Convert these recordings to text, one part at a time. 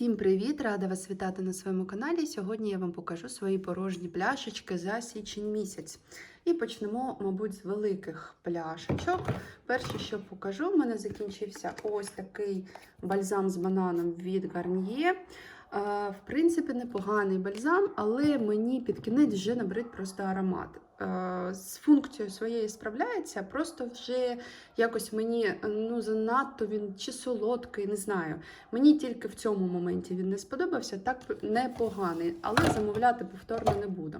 Всім привіт! Рада вас вітати на своєму каналі. Сьогодні я вам покажу свої порожні пляшечки за січень місяць. І почнемо, мабуть, з великих пляшечок. Перше, що покажу, в мене закінчився ось такий бальзам з бананом від Garnier. Е, В принципі, непоганий бальзам, але мені під кінець вже набрид просто аромат. Е, З функцією своєю справляється, просто вже якось мені ну занадто він чи солодкий, не знаю. Мені тільки в цьому моменті він не сподобався, так непоганий, але замовляти повторно не буду.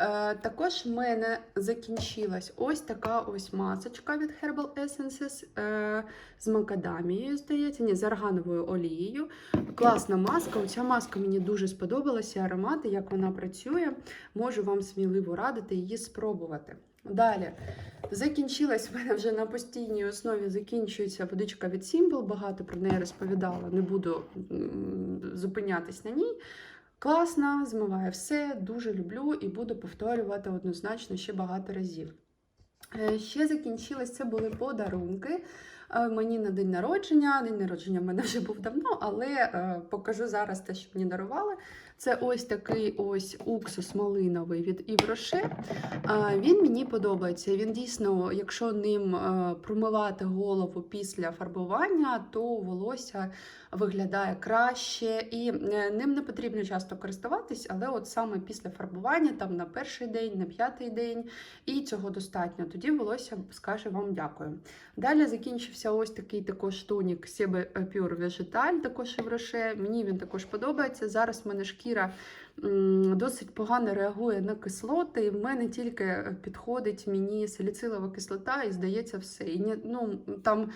Е, також в мене закінчилась ось така ось масочка від Herbal Essences е, з макадамією, здається, ні, з аргановою олією. Класна маска. Оця маска мені дуже сподобалася, аромати, як вона працює. Можу вам сміливо радити її спробувати. Далі. Закінчилась в мене вже на постійній основі закінчується водичка від Simple, багато про неї розповідала, не буду зупинятись на ній. Класна, змиває все, дуже люблю і буду повторювати однозначно ще багато разів. Е, Ще закінчилось, це були подарунки е, мені на день народження. День народження в мене вже був давно, але е, покажу зараз те, що мені дарували. Це ось такий ось уксус малиновий від Івроше. Він мені подобається. Він дійсно, якщо ним е, промивати голову після фарбування, то волосся виглядає краще. І е, ним не потрібно часто користуватись, але от саме після фарбування, там на перший день, на п'ятий день, і цього достатньо. Тоді волосся скаже вам дякую. Далі закінчився ось такий також тонік Sebe Pure Vegetal, також Івроше. Мені він також подобається. Зараз в мене шкіра м, досить погано реагує на кислоти. І в мене тільки підходить мені саліцилова кислота, і здається, все. І ну, там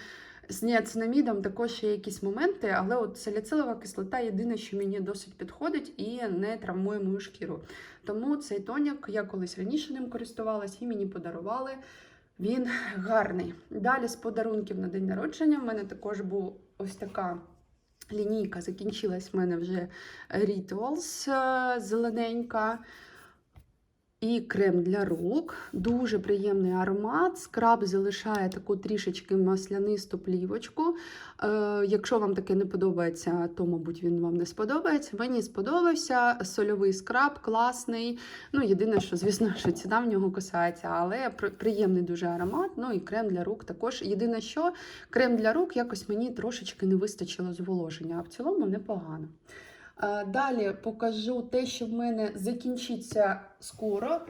з ніацинамідом також є якісь моменти, але от саліцилова кислота єдине, що мені досить підходить і не травмує мою шкіру. Тому цей тонік я колись раніше ним користувалась і мені подарували. Він гарний. Далі з подарунків на день народження в мене також був ось така лінійка. Закінчилась в мене вже Rituals е, зелененька. І крем для рук. Дуже приємний аромат. Скраб залишає таку трішечки маслянисту плівочку. Е, якщо вам таке не подобається, то, мабуть, він вам не сподобається. Мені сподобався сольовий скраб, класний. Ну, єдине, що, звісно, що ціна в нього касається, але приємний дуже аромат. Ну і крем для рук також. Єдине, що крем для рук якось мені трошечки не вистачило зволоження, а в цілому непогано. Е, Далі покажу те, що в мене закінчиться скоро,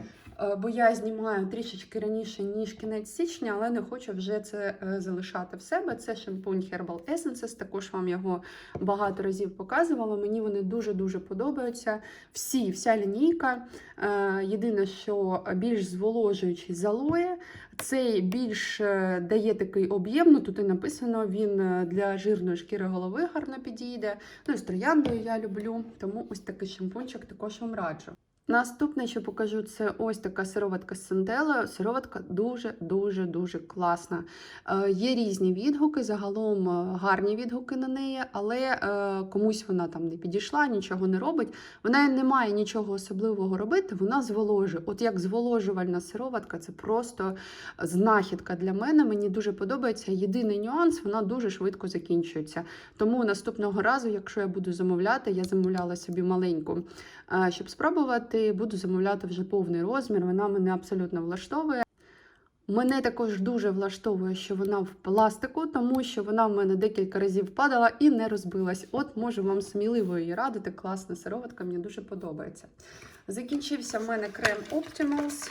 бо я знімаю трішечки раніше, ніж кінець січня, але не хочу вже це е, залишати в себе. Це шампунь Herbal Essences, також вам його багато разів показувала. Мені вони дуже-дуже подобаються. Всі, вся лінійка. Е, Єдине, що більш зволожуючий з алоє, цей більш е, дає такий об'єм, ну тут і написано, він е, для жирної шкіри голови гарно підійде. Ну і з трояндою я люблю, тому ось такий шампунчик також вам раджу. Наступне, що покажу, це ось така сироватка з синтелою. Сироватка дуже-дуже дуже класна. Е, є різні відгуки, загалом е, гарні відгуки на неї, але е, комусь вона там не підійшла, нічого не робить. Вона не має нічого особливого робити, вона зволожує. От як зволожувальна сироватка, це просто знахідка для мене. Мені дуже подобається. Єдиний нюанс, вона дуже швидко закінчується. Тому наступного разу, якщо я буду замовляти, я замовляла собі маленьку, е, щоб спробувати, буду замовляти вже повний розмір. Вона мене абсолютно влаштовує. Мене також дуже влаштовує, що вона в пластику, тому що вона в мене декілька разів падала і не розбилась. От можу вам сміливо її радити. Класна сироватка, мені дуже подобається. Закінчився в мене крем Optimals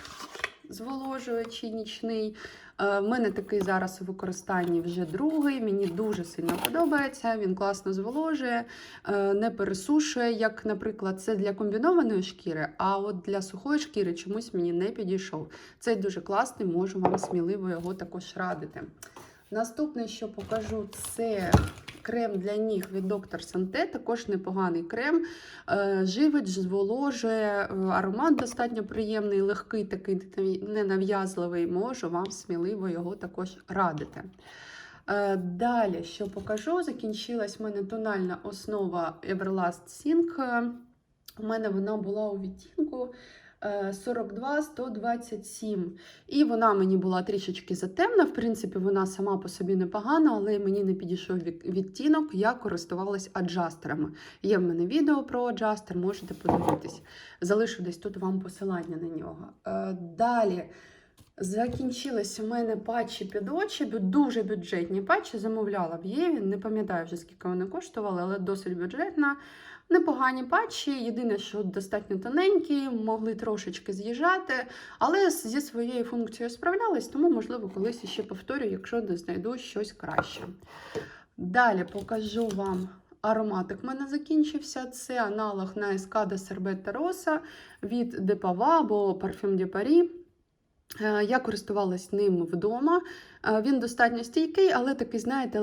зволожуючий нічний. Е, В мене такий зараз у використанні вже другий. Мені дуже сильно подобається. Він класно зволожує, е, не пересушує, як, наприклад, це для комбінованої шкіри, а от для сухої шкіри чомусь мені не підійшов. Цей дуже класний, можу вам сміливо його також радити. Наступне, що покажу, це крем для ніг від Dr. Санте, також непоганий крем. Е, Живить, зволожує, е, аромат достатньо приємний, легкий, такий ненав'язливий. Можу вам сміливо його також радити. Е, Далі, що покажу, закінчилась в мене тональна основа Everlast Sync. У мене вона була у відтінку 42 127. І вона мені була трішечки затемна. В принципі, вона сама по собі непогана, але мені не підійшов відтінок. Я користувалась аджастерами. Є в мене відео про аджастер, можете подивитись. Залишу десь тут вам посилання на нього. Е, Далі. Закінчились у мене патчі під очі, дуже бюджетні патчі. Замовляла в Єві. Не пам'ятаю вже скільки вони коштували, але досить бюджетна. Непогані патчі. Єдине, що достатньо тоненькі, могли трошечки з'їжджати, але зі своєю функцією справлялась, тому, можливо, колись іще повторю, якщо не знайду щось краще. Далі покажу вам. Ароматик в мене закінчився. Це аналог на Escada Sorbetta Rosa від Депава або Parfum de Paris. Е, Я користувалась ним вдома. Е, Він достатньо стійкий, але такий, знаєте,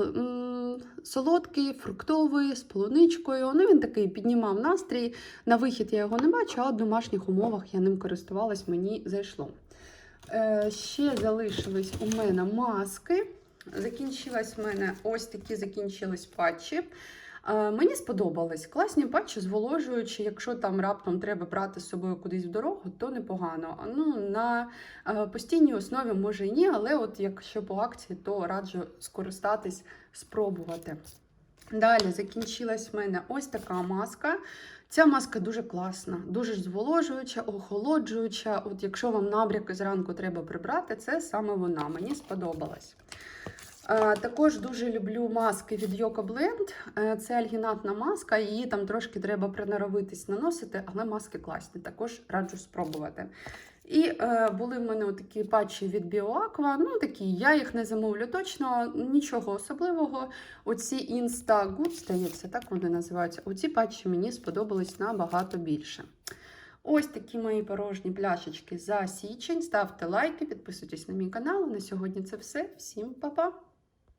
солодкий, фруктовий, з полуничкою. Ну, він такий піднімав настрій. На вихід я його не бачу, а в домашніх умовах я ним користувалась, мені зайшло. Е, Ще залишились у мене маски. Закінчилась в мене ось такі закінчились патчі. Е, Мені сподобались класні патчі, зволожуючі. Якщо там раптом треба брати з собою кудись в дорогу, то непогано. Ну, на е, постійній основі може і ні, але от якщо по акції, то раджу скористатись, спробувати. Далі закінчилась в мене ось така маска. Ця маска дуже класна, дуже зволожуюча, охолоджуюча. От якщо вам набряки зранку треба прибрати, це саме вона. Мені сподобалась. Е, Також дуже люблю маски від Yoko Blend. Е, Це альгінатна маска, її там трошки треба приноровитись наносити, але маски класні. Також раджу спробувати. І е, були в мене такі патчі від BioAqua. Ну такі, я їх не замовлю точно, нічого особливого. Оці Insta Good, здається, так вони називаються. Оці патчі мені сподобались набагато більше. Ось такі мої порожні пляшечки за січень. Ставте лайки, підписуйтесь на мій канал. На сьогодні це все. Всім па-па!